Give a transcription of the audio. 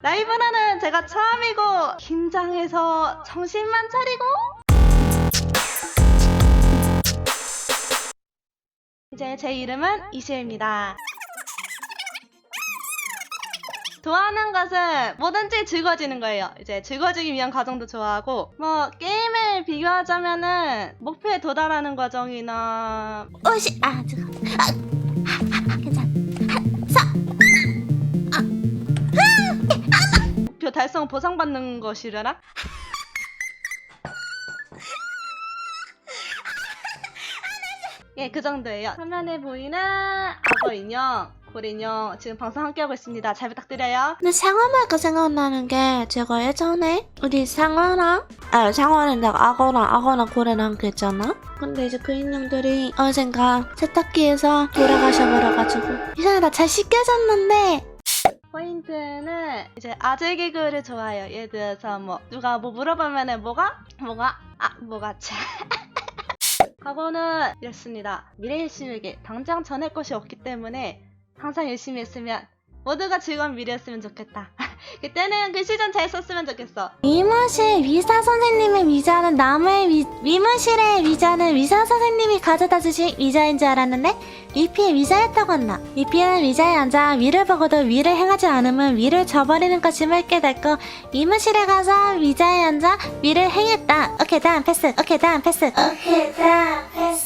라이브라는 제가 처음이고 긴장해서 정신만 차리고 이제 제 이름은 이시입니다. 좋아하는 것은 뭐든지 즐거워지는 거예요. 이제 즐거워지기 위한 과정도 좋아하고 뭐 게임을 비교하자면은 목표에 도달하는 과정이나 오시 아 잠깐 아, 달성 보상받는 것이려나? 예, 그 정도예요. 화면에 보이는 악어 인형, 고래 인형 지금 방송 함께하고 있습니다. 잘 부탁드려요. 근데 상어말까 생각나는 게 제가 예전에 우리 상어랑 아 상어는 내가 악어랑 악어랑 고래랑 함께 했잖아 근데 이제 그 인형들이 언젠가 세탁기에서 돌아가셔버려가지고 이상하다 잘 씻겨졌는데 포인트는 이제 아재 개그를 좋아해요. 예를 들어서 뭐 누가 뭐 물어보면은 뭐가 뭐가 아 뭐가 차. 과거는 이렇습니다. 미래 열심에게 당장 전할 것이 없기 때문에 항상 열심히 했으면 모두가 즐거운 미래였으면 좋겠다. 그때는 그 시전 잘 썼으면 좋겠어. 미무실 위사 선생님의 위자는 남의 위, 미무실의 위자는 위사 선생님이 가져다 주신 위자인 줄 알았는데 위피의 위자였다고 한다. 위피는 위자에 앉아 위를 보고도 위를 행하지 않으면 위를 저버리는 것임을 깨닫고 미무실에 가서 위자에 앉아 위를 행했다. 오케이 다음 패스. 오케이 다음 패스. 오케이 다음 패스.